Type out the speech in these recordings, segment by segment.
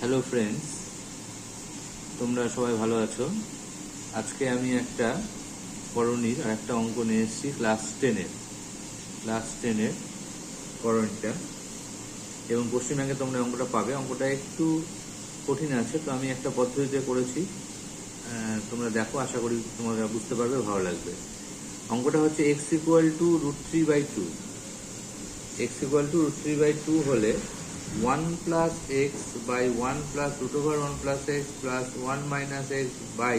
Hello friends তোমরা সবাই ভালো আছো? আজকে আমি একটা করণীর আর একটা অঙ্ক নিয়ে এসেছি ক্লাস টেনের ক্লাস টেনের করণীটা এবং পশ্চিমবঙ্গে তোমরা অঙ্কটা পাবে। অঙ্কটা একটু কঠিন আছে, তো আমি একটা পদ্ধতিতে করেছি। তোমরা দেখো, আশা করি তোমরা বুঝতে পারবে, ভালো লাগবে। অঙ্কটা হচ্ছে x equal to root three by two x equal to root three by two হলে one plus x by one plus root over one plus x plus one minus x by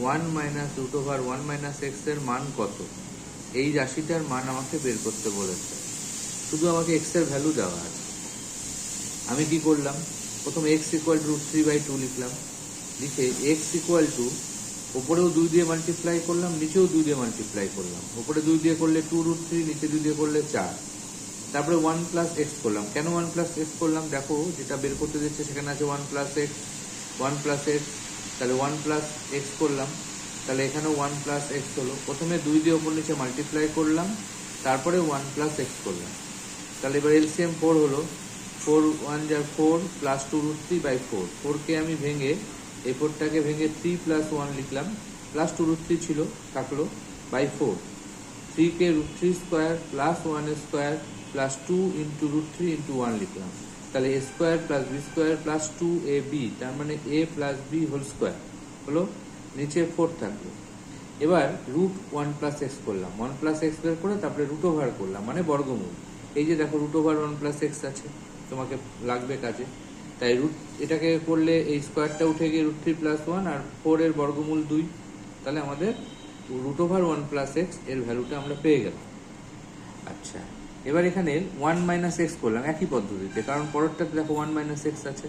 one minus root over one minus এক্সের মান কত? এই রাশিটার মান আমাকে বের করতে বলেছে। শুধু আমাকে এক্সের ভ্যালু দেওয়া আছে। আমি কি করলাম? প্রথম x equal to three by two লিখলাম। লিখে এক্স ইকুয়াল টু ওপরেও দুই দিয়ে মাল্টিপ্লাই করলাম, নিচেও দুই দিয়ে মাল্টিপ্লাই করলাম। ওপরে দুই দিয়ে করলে টু রুট থ্রি নিচে দুই দিয়ে করলে চার। তারপরে ওয়ান প্লাস এক্স করলাম। কেন ওয়ান প্লাস এক্স করলাম? দেখো, যেটা বের করতে দিচ্ছে, সেখানে আছে one plus x one plus x তাহলে ওয়ান প্লাস এক্স করলাম। তাহলে এখানেও ওয়ান প্লাস এক্স হলো। প্রথমে দুই দিয়ে ওপর নিচে মাল্টিপ্লাই করলাম, তারপরে ওয়ান প্লাস এক্স করলাম। তাহলে এবার এলসিএম ফোর হলো। ফোর ওয়ান যা four plus two root three by four ফোরকে আমি ভেঙে, এই ফোরটাকে ভেঙে থ্রি প্লাস ওয়ান লিখলাম। প্লাস টু রুট থ্রি ছিল, থাকল by four থ্রিকে root three square plus one square plus two into root three into one লিখলাম। তাহলে a square plus b square plus two a b তার মানে a plus b whole square হলো নিচে four থাকল। এবার রুট ওয়ান প্লাস এক্স করলাম। One plus x বের করে তারপরে রুট ওভার করলাম মানে বর্গমূল। এই যে দেখো root over one plus x আছে, তোমাকে লাগবে কাজে। তাই রুট এটাকে করলে এই স্কোয়ারটা উঠে গিয়ে রুট থ্রি প্লাস ওয়ান আর ফোর এর বর্গমূল দুই। তাহলে আমাদের রুট ওভার ওয়ান প্লাস এক্সের ভ্যালুটা আমরা পেয়ে গেলাম। আচ্ছা। এবার এখানে ওয়ান মাইনাস এক্স করলাম, একই পদ্ধতিতে। কারণ পরেরটাতে দেখো ওয়ান মাইনাস এক্স আছে।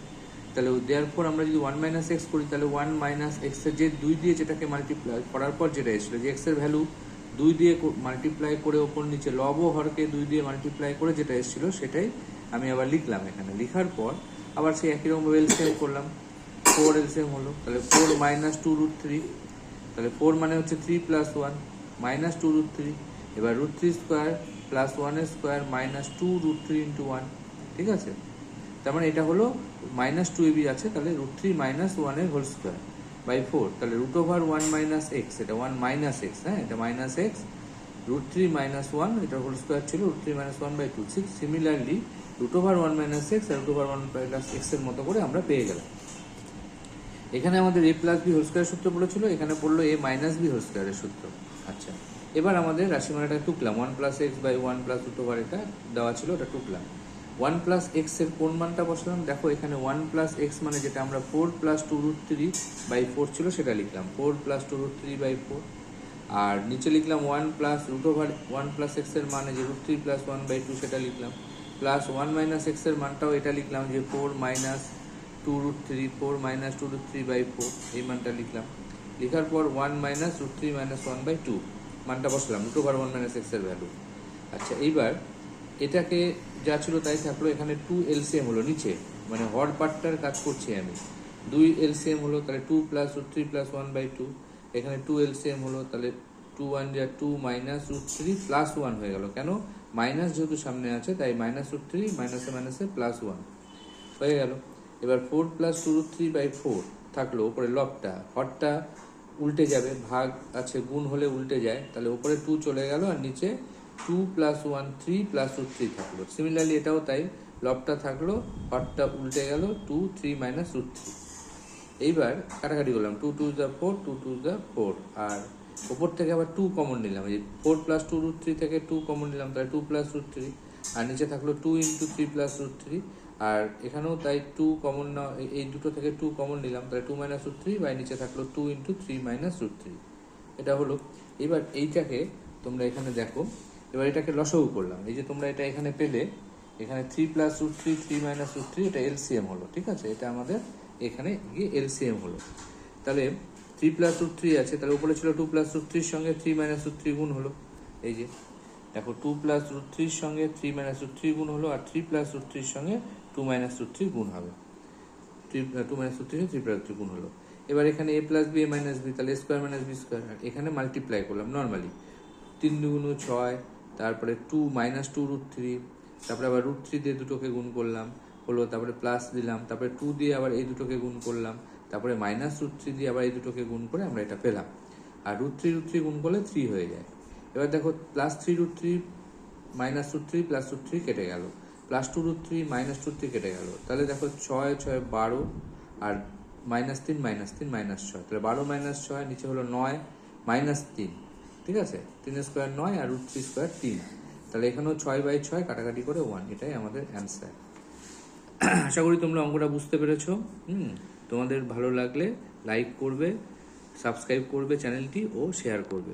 তাহলে দেওয়ার পর আমরা যদি ওয়ান মাইনাস এক্স করি, তাহলে ওয়ান মাইনাস এক্সের যে দুই দিয়ে যেটাকে মাল্টিপ্লাই করার পর যেটা এসেছিল, যে এক্সের ভ্যালু দুই দিয়ে মাল্টিপ্লাই করে ওপর নিচে লব হরকে দুই দিয়ে মাল্টিপ্লাই করে যেটা এসেছিল, সেটাই আমি আবার লিখলাম এখানে। লিখার পর আবার সেই একই রকম এলসিএম করলাম। ফোর এলসিএম হলো। তাহলে four minus two root three তাহলে ফোর মানে হচ্ছে three plus one minus two root three এবার রুট থ্রি স্কোয়ার প্লাস ওয়ানের square minus two root three into one ঠিক আছে? তার মানে এটা হলো মাইনাস টু এবি আছে, তাহলে রুট থ্রি মাইনাস ওয়ানের হোল স্কোয়ার বাই ফোর তাহলে root over one minus x এটা ওয়ান মাইনাস এক্স হ্যাঁ? এটা minus x root three minus one এটা হোল স্কোয়ার ছিল root three minus one by two six similarly root over one minus x R root over one plus এক্সের মতো করে আমরা পেয়ে গেলাম। এখানে আমাদের a plus b whole square সূত্র বলেছিল, এখানে পড়ল এ মাইনাস বি হোল স্কোয়ারের সূত্র। আচ্ছা। এবার আমাদের রাশিমালাটা টুকলাম one plus x by one plus over এটা দেওয়া ছিল, ওটা টুকলাম ওয়ান প্লাস এক্সের কোন মানটা বসালাম? দেখো, এখানে ওয়ান প্লাস এক্স মানে যেটা আমরা four plus two root three by four ছিল, সেটা লিখলাম। Four plus two root three by four আর নিচে লিখলাম one plus root over one plus এক্সের মানে যে root three plus one by two সেটা লিখলাম। প্লাস ওয়ান মাইনাস এক্সের মানটাও এটা লিখলাম যে four minus two root three four minus two root three by four এই মানটা লিখলাম। লেখার পর one minus root three minus one by two মানটা বসলাম রুট ওভার ওয়ান মাইনাস এক্সের ভ্যালু আচ্ছা এইবার এটাকে যা ছিল তাই থাকল, এখানে টু এলসিএম হলো নিচে মানে হর পার্টটার কাজ করছি আমি। দুই এলসিএম হলো, তাহলে two plus root three plus one by two এখানে টু এলসিএম হলো, তাহলে টু ওয়ান যা two minus root three plus one হয়ে গেল। কেন? মাইনাস যেহেতু সামনে আছে, তাই মাইনাস রুট থ্রি মাইনাসে মাইনাসে প্লাস ওয়ান হয়ে গেল। এবার four plus two root three by four থাকল ওপরে লবটা হরটা উল্টে যাবে, ভাগ আছে, গুণ হলে উল্টে যায়, তাহলে উপরে টু চলে গেল আর নিচে two plus one three plus root three থাকল। সিমিলারলি এটাও তাই, লবটা থাকল হটটা উল্টে গেল two three minus root three এইবার কাটাকাটি করলাম two two the four two two the four আর ওপর থেকে আবার টু কমন নিলাম, এই four plus two root three থেকে টু কমন নিলাম, তাহলে টু প্লাস রুট থ্রি আর নিচে থাকল two into three plus root three আর এখানেও তাই টু কমন না, এই দুটো থেকে টু কমন নিলাম, তাহলে টু মাইনাস রুট থ্রি বা নিচে থাকল two into three minus root three এটা হলো, এবার এইটাকে তোমরা এখানে দেখো, এবার এটাকে লসও করলাম। এই যে তোমরা এটা এখানে পেলে, এখানে three plus root three three minus root three এটা এলসিএম হলো, ঠিক আছে? এটা আমাদের এখানে গিয়ে এলসিএম হলো। তাহলে থ্রি প্লাস রুট থ্রি আছে, তাহলে উপরে ছিল টু প্লাস রুট থ্রির সঙ্গে থ্রি মাইনাস রুট থ্রি গুণ হলো। এই যে, দেখো টু প্লাস রুট থ্রির সঙ্গে থ্রি মাইনাস রুট থ্রি গুণ হলো, আর থ্রি প্লাস রুট থ্রির সঙ্গে টু মাইনাস টু থ্রি গুণ হবে। Two minus root three three plus three গুণ হলো। এবার এখানে A plus B A minus B তাহলে স্কোয়ার মাইনাস বি স্কোয়ার আর এখানে মাল্টিপ্লাই করলাম নর্মালি তিন দুগুণ ছয়, তারপরে two minus two root three তারপরে আবার রুট থ্রি দিয়ে দুটোকে গুণ করলাম, হলো তারপরে প্লাস দিলাম, তারপরে টু দিয়ে আবার এই দুটোকে গুণ করলাম, তারপরে মাইনাস রুট থ্রি দিয়ে আবার এই দুটোকে গুণ করে আমরা এটা পেলাম। আর রুট থ্রি রুট থ্রি গুণ করলে থ্রি হয়ে যায়। এবার দেখো plus three root three minus root three plus root three কেটে গেল। Plus two root three minus two three কেটে গেল। তাহলে দেখো ছয় ছয়, বারো, আর মাইনাস তিন মাইনাস তিন মাইনাস ছয়। তাহলে বারো মাইনাস ছয়, নিচে হলো নয় মাইনাস তিন। ঠিক আছে? তিন স্কোয়ার নয় আর রুট থ্রি স্কোয়ার তিন। তাহলে এখানেও ছয় বাই ছয়, কাটাকাটি করে ওয়ান এটাই আমাদের অ্যান্সার আশা করি তোমরা অঙ্কটা বুঝতে পেরেছ। হুম? তোমাদের ভালো লাগলে লাইক করবে সাবস্ক্রাইব করবে চ্যানেলটি ও শেয়ার করবে।